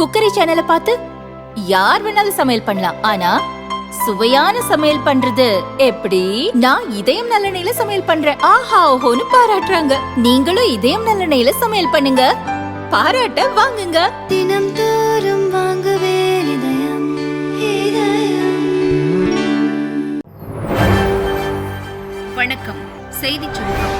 Cookery சேனலை பார்த்து யார் வேணாலும் சமையல் பண்ணலாம். ஆனா சுவையான சமையல் பண்றது எப்படி? நான் இதயம் நல்லெண்ணெயில சமையல் பண்றேன். ஆஹா ஓஹோன்னு பாராட்டுறாங்க. நீங்களும் இதயம் நல்லெண்ணெயில சமையல் பண்ணுங்க. பாராட்ட வாங்குங்க. தினம் தோறும் வாங்குவே இதயம் இதயம். வணக்கம். செய்திச் சுருக்கம்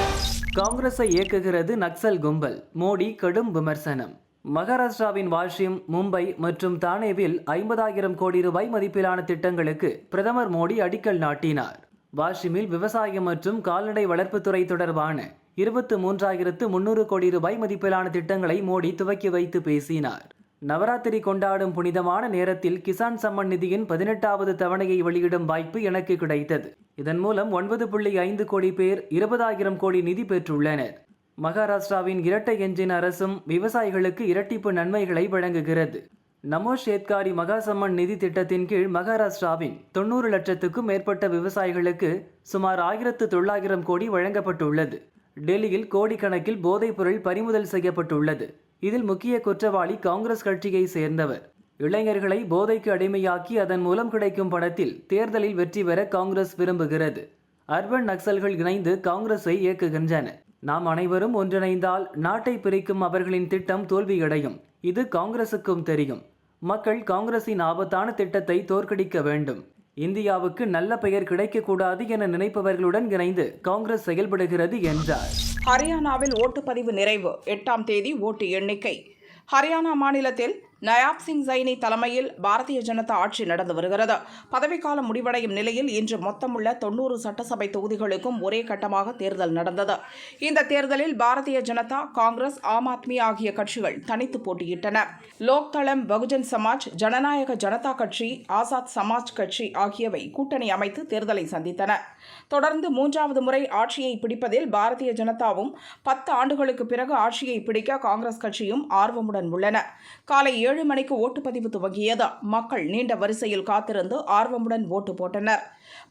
காங்கிரஸை இயக்குகிறது நக்சல் கும்பல். மோடி கடும் விமர்சனம். மகாராஷ்டிராவின் வாஷிம் மும்பை மற்றும் தானேவில் ஐம்பதாயிரம் கோடி ரூபாய் மதிப்பிலான திட்டங்களுக்கு பிரதமர் மோடி அடிக்கல் நாட்டினார். வாஷிமில் விவசாயம் மற்றும் கால்நடை வளர்ப்புத்துறை தொடர்பான இருபத்து மூன்றாயிரத்து முன்னூறு கோடி ரூபாய் மதிப்பிலான திட்டங்களை மோடி துவக்கி வைத்து பேசினார். நவராத்திரி கொண்டாடும் புனிதமான நேரத்தில் கிசான் சம்மன் நிதியின் பதினெட்டாவது தவணையை வெளியிடும் வாய்ப்பு எனக்கு கிடைத்தது. இதன் மூலம் ஒன்பது புள்ளி ஐந்து கோடி பேர் இருபதாயிரம் கோடி நிதி பெற்றுள்ளனர். மகாராஷ்டிராவின் இரட்டை எஞ்சின் அரசும் விவசாயிகளுக்கு இரட்டிப்பு நன்மைகளை வழங்குகிறது. நமோ ஷேத்காரி மகாசம்மன் நிதி திட்டத்தின் கீழ் மகாராஷ்டிராவின் தொண்ணூறு லட்சத்துக்கும் மேற்பட்ட விவசாயிகளுக்கு சுமார் ஆயிரத்து தொள்ளாயிரம் கோடி வழங்கப்பட்டுள்ளது. டெல்லியில் கோடிக்கணக்கில் போதைப்பொருள் பறிமுதல் செய்யப்பட்டுள்ளது. இதில் முக்கிய குற்றவாளி காங்கிரஸ் கட்சியை சேர்ந்தவர். இளைஞர்களை போதைக்கு அடிமையாக்கி அதன் மூலம் கிடைக்கும் பணத்தில் தேர்தலில் வெற்றி பெற காங்கிரஸ் விரும்புகிறது. அர்பன் நக்சல்கள் இணைந்து காங்கிரஸை இயக்குகின்றன. நாம் அனைவரும் ஒன்றிணைந்தால் நாட்டை பிரிக்கும் அவர்களின் திட்டம் தோல்வியடையும். இது காங்கிரசுக்கும் தெரியும். மக்கள் காங்கிரசின் ஆபத்தான திட்டத்தை தோற்கடிக்க வேண்டும். இந்தியாவுக்கு நல்ல பெயர் கிடைக்கக்கூடாது என நினைப்பவர்களுடன் இணைந்து காங்கிரஸ் செயல்படுகிறது என்றார். ஹரியானாவில் ஓட்டுப்பதிவு நிறைவு. எட்டாம் தேதி ஓட்டு எண்ணிக்கை. ஹரியானா மாநிலத்தில் நயாப் சிங் சைனி தலைமையில் பாரதிய ஜனதா ஆட்சி நடந்து வருகிறது. பதவிக்காலம் முடிவடையும் நிலையில் இன்று மொத்தமுள்ள தொன்னூறு சட்டசபை தொகுதிகளுக்கும் ஒரே கட்டமாக தேர்தல் நடந்தது. இந்த தேர்தலில் பாரதிய ஜனதா காங்கிரஸ் ஆம் ஆத்மி ஆகிய கட்சிகள் தனித்து போட்டியிட்டன. லோக்தளம் பகுஜன் சமாஜ் ஜனநாயக ஜனதா கட்சி ஆசாத் சமாஜ் கட்சி ஆகியவை கூட்டணி அமைத்து தேர்தலை சந்தித்தன. தொடர்ந்து மூன்றாவது முறை ஆட்சியை பிடிப்பதில் பாரதிய ஜனதாவும் பத்து ஆண்டுகளுக்கு பிறகு ஆட்சியை பிடிக்க காங்கிரஸ் கட்சியும் ஆர்வமுடன் உள்ளன. காலை ஏழு ஏழு மணிக்கு ஓட்டுப்பதிவு துவங்கியது. மக்கள் நீண்ட வரிசையில் காத்திருந்து ஆர்வமுடன் ஓட்டு போட்டனர்.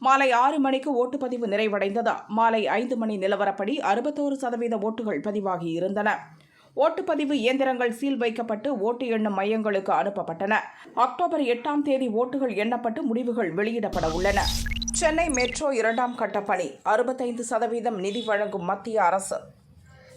மாலை ஆறு மணிக்கு ஓட்டுப்பதிவு நிறைவடைந்தது. மாலை ஐந்து மணி நிலவரப்படி அறுபத்தோரு சதவீத ஓட்டுகள் பதிவாகி இருந்தன. ஓட்டுப்பதிவு இயந்திரங்கள் சீல் வைக்கப்பட்டு ஓட்டு எண்ணும் மையங்களுக்கு அனுப்பப்பட்டன. அக்டோபர் எட்டாம் தேதி ஓட்டுகள் எண்ணப்பட்டு முடிவுகள் வெளியிடப்பட உள்ளன. சென்னை மெட்ரோ இரண்டாம் கட்ட பணி. அறுபத்தைந்து சதவீதம் நிதி வழங்கும் மத்திய அரசு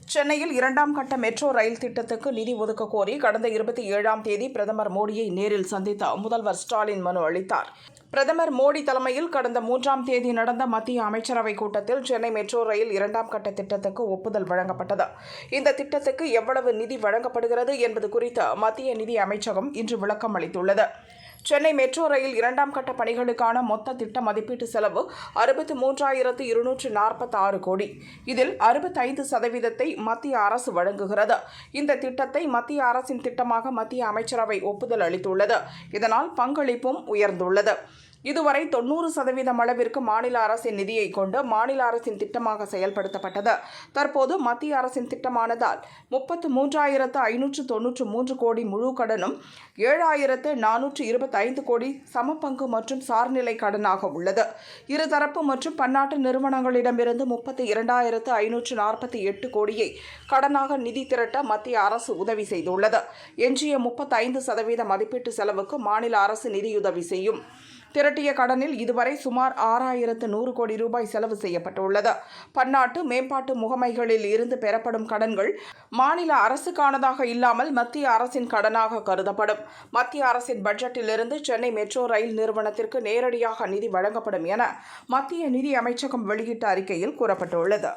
சென்னையில் இரண்டாம் கட்ட மெட்ரோ ரயில் திட்டத்துக்கு நிதி ஒதுக்க கோரி கடந்த இருபத்தி ஏழாம் தேதி பிரதமர் மோடியை நேரில் சந்தித்த முதல்வர் ஸ்டாலின் மனு அளித்தார். பிரதமர் மோடி தலைமையில் கடந்த மூன்றாம் தேதி நடந்த மத்திய அமைச்சரவைக் கூட்டத்தில் சென்னை மெட்ரோ ரயில் இரண்டாம் கட்ட திட்டத்துக்கு ஒப்புதல் வழங்கப்பட்டது. இந்த திட்டத்துக்கு எவ்வளவு நிதி வழங்கப்படுகிறது என்பது குறித்து மத்திய நிதி அமைச்சகம் இன்று விளக்கம் அளித்துள்ளது சென்னை மெட்ரோ ரயில் இரண்டாம் கட்ட பணிகளுக்கான மொத்த திட்ட மதிப்பீட்டு செலவு அறுபத்தி மூன்றாயிரத்து இருநூற்று நாற்பத்தி ஆறு கோடி. இதில் அறுபத்தைந்து சதவீதத்தை மத்திய அரசு வழங்குகிறது. இந்த திட்டத்தை மத்திய அரசின் திட்டமாக மத்திய அமைச்சரவை ஒப்புதல் அளித்துள்ளது. இதனால் பங்களிப்பும் உயர்ந்துள்ளது. இதுவரை தொண்ணூறு சதவீதம் அளவிற்கு மாநில அரசின் நிதியை கொண்டு மாநில அரசின் திட்டமாக செயல்படுத்தப்பட்டது. தற்போது மத்திய அரசின் திட்டமானதால் முப்பத்து மூன்றாயிரத்து ஐநூற்று தொன்னூற்று மூன்று கோடி முழு கடனும் ஏழாயிரத்து நானூற்று இருபத்தைந்து கோடி சமபங்கு மற்றும் சார்நிலை கடனாக உள்ளது. இருதரப்பு மற்றும் பன்னாட்டு நிறுவனங்களிடமிருந்து முப்பத்தி இரண்டாயிரத்து ஐநூற்று நாற்பத்தி எட்டு கோடியை கடனாக நிதி திரட்ட மத்திய அரசு உதவி செய்துள்ளது. எஞ்சிய முப்பத்தைந்து சதவீத மதிப்பீட்டு செலவுக்கு மாநில அரசு நிதியுதவி செய்யும். திரட்டிய கடனில் இதுவரை சுமார் ஆறாயிரத்து நூறு கோடி ரூபாய் செலவு செய்யப்பட்டுள்ளது. பன்னாட்டு மேம்பாட்டு முகமைகளில் இருந்து பெறப்படும் கடன்கள் மாநில அரசுக்கானதாக இல்லாமல் மத்திய அரசின் கடனாக கருதப்படும். மத்திய அரசின் பட்ஜெட்டிலிருந்து சென்னை மெட்ரோ ரயில் நிறுவனத்திற்கு நேரடியாக நிதி வழங்கப்படும் என மத்திய நிதி அமைச்சகம் வெளியிட்ட அறிக்கையில் கூறப்பட்டுள்ளது.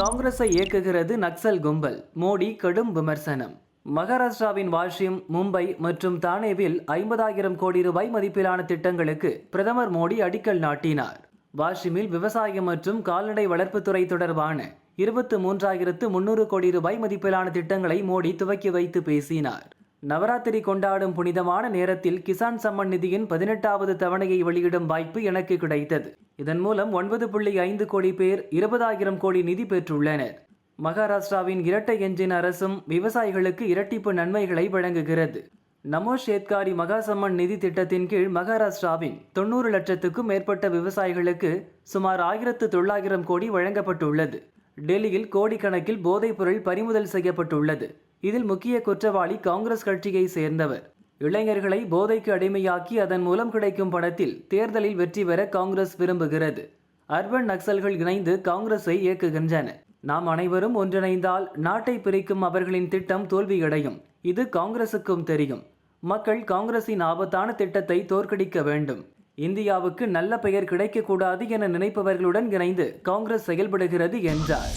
காங்கிரஸை இயக்குகிறது நக்சல் கும்பல் மோடி கடும் விமர்சனம். மகாராஷ்டிராவின் வாஷிம் மும்பை மற்றும் தானேவில் ஐம்பதாயிரம் கோடி ரூபாய் மதிப்பிலான திட்டங்களுக்கு பிரதமர் மோடி அடிக்கல் நாட்டினார். வாஷிமில் விவசாயம் மற்றும் கால்நடை வளர்ப்புத்துறை தொடர்பான இருபத்து மூன்றாயிரத்து முன்னூறு கோடி ரூபாய் மதிப்பிலான திட்டங்களை மோடி துவக்கி வைத்து பேசினார். நவராத்திரி கொண்டாடும் புனிதமான நேரத்தில் கிசான் சம்மன் நிதியின் பதினெட்டாவது தவணையை வெளியிடும் வாய்ப்பு எனக்கு கிடைத்தது. இதன் மூலம் ஒன்பது புள்ளி ஐந்து கோடி பேர் இருபதாயிரம் கோடி நிதி பெற்றுள்ளனர். மகாராஷ்டிராவின் இரட்டை எஞ்சின் அரசும் விவசாயிகளுக்கு இரட்டிப்பு நன்மைகளை வழங்குகிறது. நமோ ஷேத்காரி மகாசம்மன் நிதி திட்டத்தின் கீழ் மகாராஷ்டிராவின் தொண்ணூறு லட்சத்துக்கும் மேற்பட்ட விவசாயிகளுக்கு சுமார் ஆயிரத்து தொள்ளாயிரம் கோடி வழங்கப்பட்டுள்ளது. டெல்லியில் கோடிக்கணக்கில் போதைப்பொருள் பறிமுதல் செய்யப்பட்டுள்ளது. இதில் முக்கிய குற்றவாளி காங்கிரஸ் கட்சியை சேர்ந்தவர். இளைஞர்களை போதைக்கு அடிமையாக்கி அதன் மூலம் கிடைக்கும் பணத்தில் தேர்தலில் வெற்றி பெற காங்கிரஸ் விரும்புகிறது. அர்பன் நக்சல்கள் இணைந்து காங்கிரஸை இயக்குகின்றன. நாம் அனைவரும் ஒன்றிணைந்தால் நாட்டை பிரிக்கும் அவர்களின் திட்டம் தோல்வியடையும். இது காங்கிரசுக்கும் தெரியும். மக்கள் காங்கிரசின் ஆபத்தான திட்டத்தை தோற்கடிக்க வேண்டும். இந்தியாவுக்கு நல்ல பெயர் கிடைக்கக்கூடாது என நினைப்பவர்களுடன் இணைந்து காங்கிரஸ் செயல்படுகிறது என்றார்.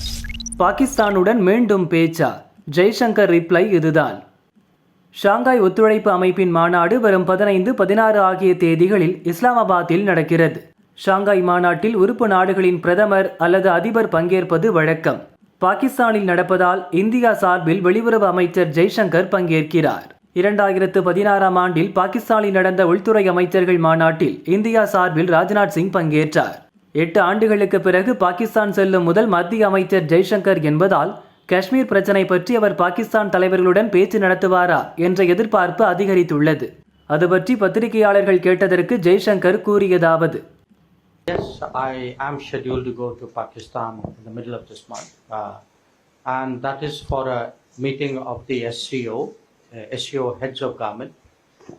பாகிஸ்தானுடன் மீண்டும் பேச்சா? ஜெய்சங்கர் ரிப்ளை இதுதான். ஷாங்காய் ஒத்துழைப்பு அமைப்பின் மாநாடு வரும் பதினைந்து பதினாறு ஆகிய தேதிகளில் இஸ்லாமாபாத்தில் நடக்கிறது. ஷாங்காய் மாநாட்டில் உறுப்பு நாடுகளின் பிரதமர் அல்லது அதிபர் பங்கேற்பது வழக்கம். பாகிஸ்தானில் நடப்பதால் இந்தியா சார்பில் வெளியுறவு அமைச்சர் ஜெய்சங்கர் பங்கேற்கிறார். இரண்டாயிரத்து பதினாறாம் ஆண்டில் பாகிஸ்தானில் நடந்த உள்துறை அமைச்சர்கள் மாநாட்டில் இந்தியா சார்பில் ராஜ்நாத் சிங் பங்கேற்றார். எட்டு ஆண்டுகளுக்கு பிறகு பாகிஸ்தான் செல்லும் முதல் மத்திய அமைச்சர் ஜெய்சங்கர் என்பதால் காஷ்மீர் பிரச்சினை பற்றி அவர் பாகிஸ்தான் தலைவர்களுடன் பேச்சு நடத்துவாரா என்ற எதிர்பார்ப்பு அதிகரித்துள்ளது. அது பற்றி பத்திரிகையாளர்கள் கேட்டதற்கு ஜெய்சங்கர் கூறியதாவது Yes, I am scheduled to go to Pakistan in the middle of this month. Uh, and that is for a meeting of the SCO, uh, SCO heads of government.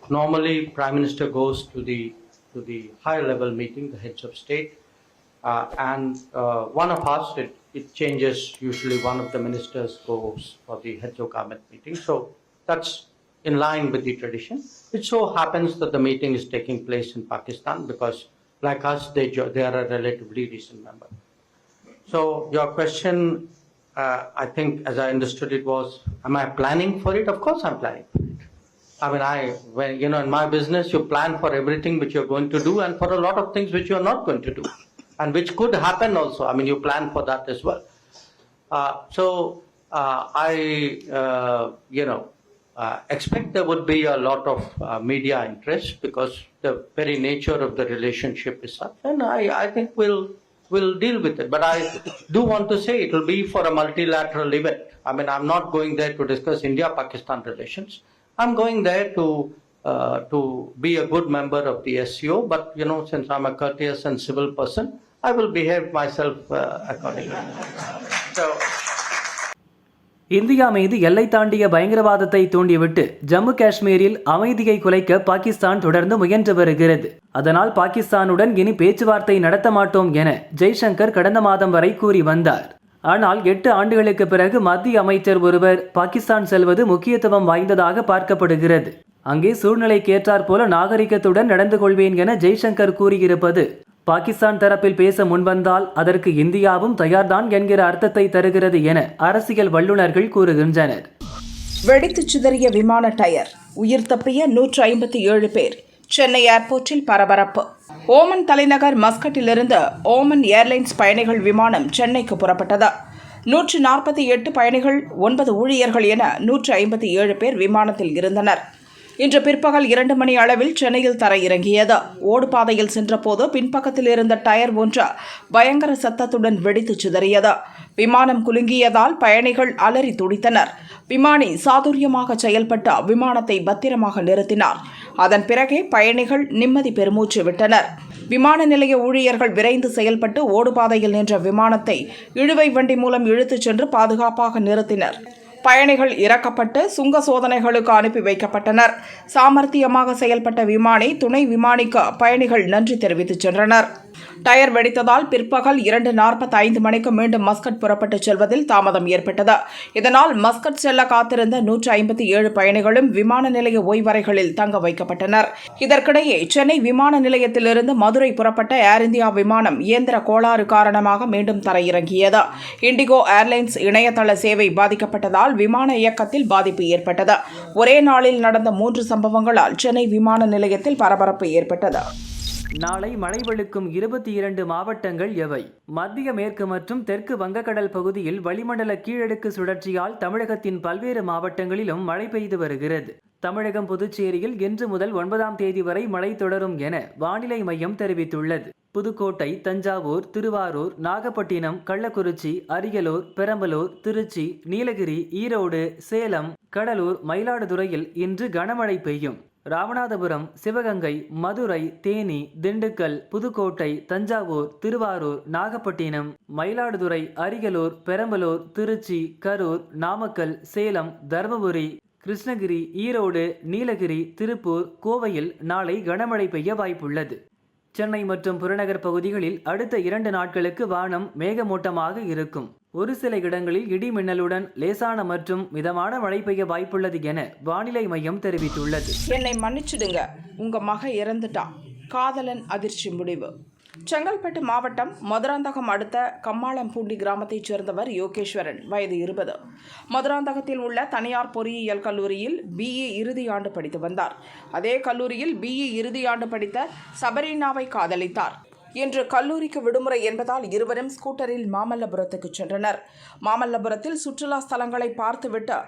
Normally, Prime Minister goes to the to the higher level meeting, the heads of state, uh, and uh, one of us, it, it changes. Usually, one of the ministers goes for the heads of government meeting. So that's in line with the tradition. It so happens that the meeting is taking place in Pakistan because, like us, they they are a relatively recent member. So your question, uh, I think, as I understood it, was, am I planning for it? Of course, I'm planning for it. I mean, I when you know, in my business, you plan for everything which you're going to do, and for a lot of things which you're not going to do, and which could happen also. I mean, you plan for that as well. Uh, so uh, I, uh, you know, uh, expect there would be a lot of uh, media interest because the very nature of the relationship is such, and I, I think we'll we'll deal with it. But I do want to say it will be for a multilateral event. I mean, I'm not going there to discuss India-Pakistan relations. I'm going there to uh, to be a good member of the SCO. But you know, since I'm a courteous and civil person, I will behave myself uh, accordingly. So. India மீது எல்லை தாண்டிய பயங்கரவாதத்தை தூண்டிவிட்டு ஜம்மு காஷ்மீரில் அமைதியை குலைக்க பாகிஸ்தான் தொடர்ந்து முயன்று வருகிறது. அதனால் பாகிஸ்தானுடன் இனி பேச்சுவார்த்தை நடத்த மாட்டோம் என ஜெய்சங்கர் கடந்த மாதம் வரை கூறி வந்தார். ஆனால் எட்டு ஆண்டுகளுக்கு பிறகு மத்திய அமைச்சர் ஒருவர் பாகிஸ்தான் செல்வது முக்கியத்துவம் வாய்ந்ததாக பார்க்கப்படுகிறது. அங்கே சூழ்நிலைக்கேற்றாற் போல நாகரிகத்துடன் நடந்து கொள்வேன் என ஜெய்சங்கர் கூறியிருப்பது பாகிஸ்தான் தரப்பில் பேச முன்வந்தால் அதற்கு இந்தியாவும் தயார்தான் என்கிற அர்த்தத்தை தருகிறது என அரசியல் வல்லுநர்கள் கூறுகின்றனர். வெடித்துச் சிதறிய விமான டயர் உயிர் தப்பிய நூற்று ஐம்பத்தி ஏழு பேர் சென்னை ஏர்போர்ட்டில் பரபரப்பு. ஓமன் தலைநகர் மஸ்கட்டிலிருந்து ஓமன் ஏர்லைன்ஸ் பயணிகள் விமானம் சென்னைக்கு புறப்பட்டது. நூற்று நாற்பத்தி எட்டு பயணிகள் ஒன்பது ஊழியர்கள் என நூற்று ஐம்பத்தி ஏழு பேர் விமானத்தில் இருந்தனர். இன்று பிற்பகல் இரண்டு மணி அளவில் சென்னையில் தரையிறங்கியது. ஓடுபாதையில் சென்றபோது பின்பக்கத்தில் இருந்த டயர் ஒன்று பயங்கர சத்தத்துடன் வெடித்து சிதறியது. விமானம் குலுங்கியதால் பயணிகள் அலறி துடித்தனர். விமானி சாதுரியமாக செயல்பட்டு விமானத்தை பத்திரமாக நிறுத்தினார். அதன் பிறகே பயணிகள் நிம்மதி பெருமூச்சு விட்டனர். விமான நிலைய ஊழியர்கள் விரைந்து செயல்பட்டு ஓடுபாதையில் நின்ற விமானத்தை இழுவை வண்டி மூலம் இழுத்துச் சென்று பாதுகாப்பாக நிறுத்தினர். பயணிகள் இறக்கப்பட்டு சுங்க சோதனைகளுக்கு அனுப்பி வைக்கப்பட்டனர். சாமர்த்தியமாக செயல்பட்ட விமானி துணை விமானிக்கு பயணிகள் நன்றி தெரிவித்துச் சென்றனர். டயர் வெடித்ததால் பிற்பகல் இரண்டு நாற்பத்தி ஐந்து மணிக்கு மீண்டும் மஸ்கட் புறப்பட்டுச் செல்வதில் தாமதம் ஏற்பட்டது. இதனால் மஸ்கட் செல்ல காத்திருந்த நூற்று ஐம்பத்தி ஏழு பயணிகளும் விமான நிலைய ஓய்வறைகளில் தங்க வைக்கப்பட்டனர். இதற்கிடையே சென்னை விமான நிலையத்திலிருந்து மதுரை புறப்பட்ட ஏர் இந்தியா விமானம் இயந்திர கோளாறு காரணமாக மீண்டும் தரையிறங்கியது. இண்டிகோ ஏர்லைன்ஸ் இணையதள சேவை பாதிக்கப்பட்டதால் விமான இயக்கத்தில் பாதிப்பு ஏற்பட்டது. ஒரே நாளில் நடந்த மூன்று சம்பவங்களால் சென்னை விமான நிலையத்தில் பரபரப்பு ஏற்பட்டது. நாளை மழை வெளுக்கும் இருபத்தி இரண்டு மாவட்டங்கள் எவை? மத்திய மேற்கு மற்றும் தெற்கு வங்கக்கடல் பகுதியில் வளிமண்டல கீழடுக்கு சுழற்சியால் தமிழகத்தின் பல்வேறு மாவட்டங்களிலும் மழை பெய்து வருகிறது. தமிழகம் புதுச்சேரியில் இன்று முதல் ஒன்பதாம் தேதி வரை மழை தொடரும் என வானிலை மையம் தெரிவித்துள்ளது. புதுக்கோட்டை தஞ்சாவூர் திருவாரூர் நாகப்பட்டினம் கள்ளக்குறிச்சி அரியலூர் பெரம்பலூர் திருச்சி நீலகிரி ஈரோடு சேலம் கடலூர் மயிலாடுதுறையில் இன்று கனமழை பெய்யும். ராமநாதபுரம் சிவகங்கை மதுரை தேனி திண்டுக்கல் புதுக்கோட்டை தஞ்சாவூர் திருவாரூர் நாகப்பட்டினம் மயிலாடுதுறை அரியலூர் பெரம்பலூர் திருச்சி கரூர் நாமக்கல் சேலம் தருமபுரி கிருஷ்ணகிரி ஈரோடு நீலகிரி திருப்பூர் கோவையில் நாளை கனமழை பெய்ய வாய்ப்புள்ளது. சென்னை மற்றும் புறநகர் பகுதிகளில் அடுத்த இரண்டு நாட்களுக்கு வானம் மேகமூட்டமாக இருக்கும். ஒரு சில இடங்களில் இடி மின்னலுடன் லேசான மற்றும் மிதமான மழை பெய்ய வாய்ப்புள்ளது என வானிலை மையம் தெரிவித்துள்ளது. என்னை மன்னிச்சிடுங்க. உங்க மக இறந்துட்டா. காதலன் அதிர்ச்சி முடிவு. செங்கல்பட்டு மாவட்டம் மதுராந்தகம் அடுத்த கம்மாளம்பூண்டி கிராமத்தைச் சேர்ந்தவர் யோகேஸ்வரன் வயது இருபது. மதுராந்தகத்தில் உள்ள தனியார் பொறியியல் கல்லூரியில் பிஇ இறுதி ஆண்டு படித்து வந்தார். அதே கல்லூரியில் பிஇ இறுதி ஆண்டு படித்த சபரீனாவை காதலித்தார். இன்று கல்லூரிக்கு விடுமுறை என்பதால் இருவரும் ஸ்கூட்டரில் மாமல்லபுரத்துக்கு சென்றனர். மாமல்லபுரத்தில் சுற்றுலா ஸ்தலங்களை பார்த்துவிட்டு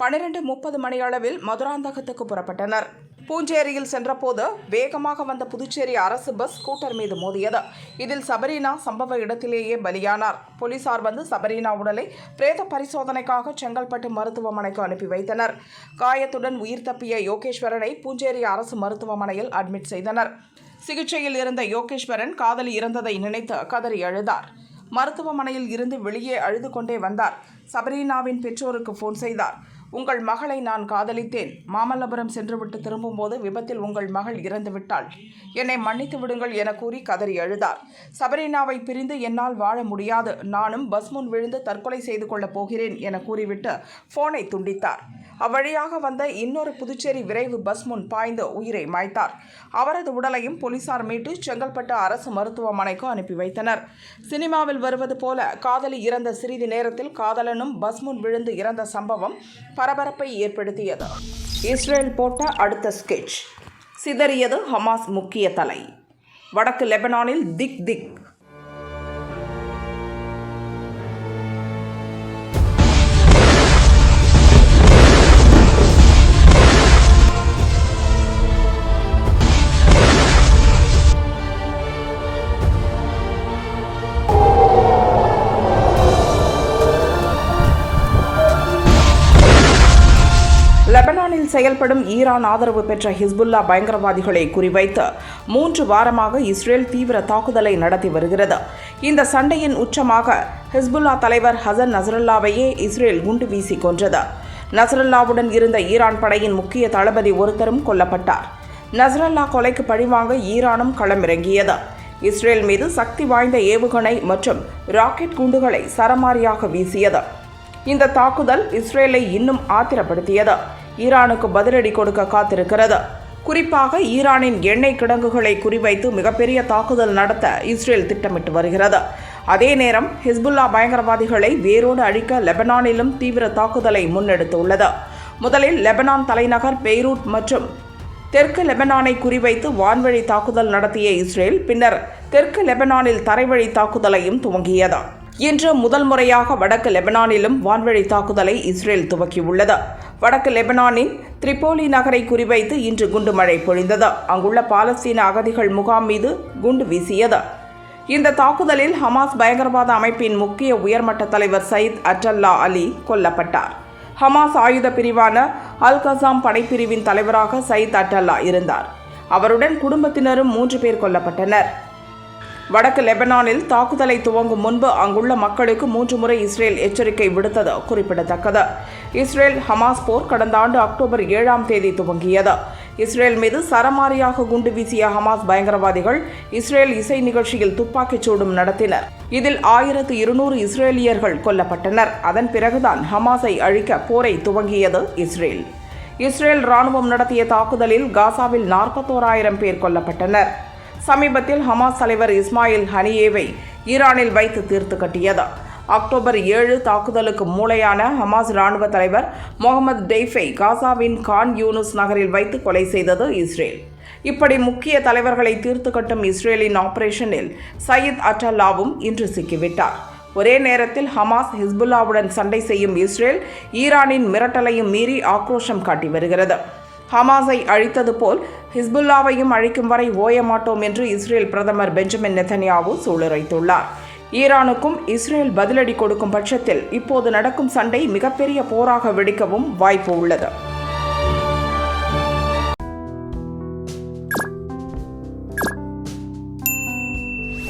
பனிரெண்டு முப்பது மணியளவில் மதுராந்தகத்துக்கு புறப்பட்டனர். பூஞ்சேரியில் சென்றபோது வேகமாக வந்த புதுச்சேரி அரசு பஸ் ஸ்கூட்டர் மீது மோதியது. இதில் சபரீனா சம்பவ இடத்திலேயே பலியானார். போலீசார் வந்து சபரீனா உடலை பிரேத பரிசோதனைக்காக செங்கல்பட்டு மருத்துவமனைக்கு அனுப்பி வைத்தனர். காயத்துடன் உயிர் தப்பிய யோகேஸ்வரனை பூஞ்சேரி அரசு மருத்துவமனையில் அட்மிட் செய்தனர். சிகிச்சையில் இருந்த யோகேஸ்வரன் காதலி இறந்ததை நினைத்து கதறி அழுதார். மருத்துவமனையில் இருந்து வெளியே அழுது கொண்டே வந்தார். சபரீனாவின் பெற்றோருக்கு ஃபோன் செய்தார். உங்கள் மகளை நான் காதலித்தேன். மாமல்லபுரம் சென்றுவிட்டு திரும்பும்போது விபத்தில் உங்கள் மகள் இறந்து விட்டாள் என்னை மன்னித்து விடுங்கள் என கூறி கதறி அழுதார் சபரினாவை பிரிந்து என்னால் வாழ முடியாது. நானும் பஸ் முன் விழுந்து தற்கொலை செய்து கொள்ளப் போகிறேன் என கூறிவிட்டு போனை துண்டித்தார். அவ்வழியாக வந்த இன்னொரு புதுச்சேரி விரைவு பஸ் முன் பாய்ந்து உயிரை மாய்த்தார். அவரது உடலையும் போலீசார் மீட்டு செங்கல்பட்டு அரசு மருத்துவமனைக்கு அனுப்பி வைத்தனர். சினிமாவில் வருவது போல காதலி இறந்த சிறிது நேரத்தில் காதலனும் பஸ் முன் விழுந்து இறந்த சம்பவம் பரபரப்பை ஏற்படுத்தியது. இஸ்ரேல் போட்ட அடுத்த ஸ்கெட்ச் சிதறியது ஹமாஸ் முக்கிய தலை. வடக்கு லெபனானில் திக் திக். செயல்படும் ஈரான் ஆதரவு பெற்ற ஹிஸ்புல்லா பயங்கரவாதிகளை குறிவைத்து மூன்று வாரமாக இஸ்ரேல் தீவிர தாக்குதலை நடத்தி வருகிறது. இந்த சண்டையின் உச்சமாக ஹிஸ்புல்லா தலைவர் ஹசன் நசரல்லாவையே இஸ்ரேல் குண்டு வீசி கொன்றது. நசரல்லாவுடன் இருந்த ஈரான் படையின் முக்கிய தளபதி ஒருத்தரும் கொல்லப்பட்டார். நசரல்லா கொலைக்கு பழிவாங்க ஈரானும் களமிறங்கியது. இஸ்ரேல் மீது சக்தி வாய்ந்த ஏவுகணை மற்றும் ராக்கெட் குண்டுகளை சரமாரியாக வீசியது. இந்த தாக்குதல் இஸ்ரேலை இன்னும் ஆத்திரப்படுத்தியது. ஈரானுக்கு பதிலடி கொடுக்க காத்திருக்கிறது. குறிப்பாக ஈரானின் எண்ணெய் கிடங்குகளை குறிவைத்து மிகப்பெரிய தாக்குதல் நடத்த இஸ்ரேல் திட்டமிட்டு வருகிறது. அதே நேரம் ஹிஸ்புல்லா பயங்கரவாதிகளை வேரோடு அழிக்க லெபனானிலும் தீவிர தாக்குதலை முன்னெடுத்துள்ளது. முதலில் லெபனான் தலைநகர் பெய்ரூட் மற்றும் தெற்கு லெபனானை குறிவைத்து வான்வழி தாக்குதல் நடத்திய இஸ்ரேல் பின்னர் தெற்கு லெபனானில் தரைவழி தாக்குதலையும் துவங்கியது. இன்று முதல் முறையாக வடக்கு லெபனானிலும் வான்வழி தாக்குதலை இஸ்ரேல் துவக்கியுள்ளது. வடக்கு லெபனானின் திரிபோலி நகரை குறிவைத்து இன்று குண்டு மழை பொழிந்தது. அங்குள்ள பாலஸ்தீன அகதிகள் முகாம் மீது குண்டு வீசியது. இந்த தாக்குதலில் ஹமாஸ் பயங்கரவாத அமைப்பின் முக்கிய உயர்மட்ட தலைவர் சயித் அட்டல்லா அலி கொல்லப்பட்டார். ஹமாஸ் ஆயுத பிரிவான அல் கசாம் படைப்பிரிவின் தலைவராக சயித் அட்டல்லா இருந்தார். அவருடன் குடும்பத்தினரும் மூன்று பேர் கொல்லப்பட்டனர். வடக்கு லெபனானில் தாக்குதலை துவங்கும் முன்பு அங்குள்ள மக்களுக்கு மூன்று முறை இஸ்ரேல் எச்சரிக்கை விடுத்தது குறிப்பிடத்தக்கது. இஸ்ரேல் ஹமாஸ் போர் கடந்த ஆண்டு அக்டோபர் ஏழாம் தேதி துவங்கியது. இஸ்ரேல் மீது சரமாரியாக குண்டு வீசிய ஹமாஸ் பயங்கரவாதிகள் இஸ்ரேல் இசை நிகழ்ச்சியில் துப்பாக்கிச் சூடும் நடத்தினர். இதில் ஆயிரத்து இருநூறு இஸ்ரேலியர்கள் கொல்லப்பட்டனர். அதன் பிறகுதான் ஹமாஸை அழிக்க போரை துவங்கியது இஸ்ரேல். இஸ்ரேல் ராணுவம் நடத்திய தாக்குதலில் காசாவில் நாற்பத்தோராயிரம் பேர் கொல்லப்பட்டனர். சமீபத்தில் ஹமாஸ் தலைவர் இஸ்மாயில் ஹனியேவை ஈரானில் வைத்து தீர்த்து கட்டியது. அக்டோபர் ஏழு தாக்குதலுக்கு மூளையான ஹமாஸ் இராணுவ தலைவர் முகமது டெய்ஃபை காசாவின் கான் யூனுஸ் நகரில் வைத்து கொலை செய்தது இஸ்ரேல். இப்படி முக்கிய தலைவர்களை தீர்த்து கட்டும் இஸ்ரேலின் ஆபரேஷனில் சயீத் அட்டல்லாவும் இன்று சிக்கிவிட்டார். ஒரே நேரத்தில் ஹமாஸ் ஹிஸ்புல்லாவுடன் சண்டை செய்யும் இஸ்ரேல் ஈரானின் மிரட்டலையும் மீறி ஆக்ரோஷம் காட்டி வருகிறது. ஹமாஸை அழித்தது போல் ஹிஸ்புல்லாவையும் அழிக்கும் வரை ஓய மாட்டோம் என்று இஸ்ரேல் பிரதமர் பெஞ்சமின் நெத்தன்யாவு சூளுரைத்துள்ளார். ஈரானுக்கும் இஸ்ரேல் பதிலடி கொடுக்கும் பட்சத்தில் இப்போது நடக்கும் சண்டை மிகப்பெரிய போராக வெடிக்கவும் வாய்ப்பு உள்ளது.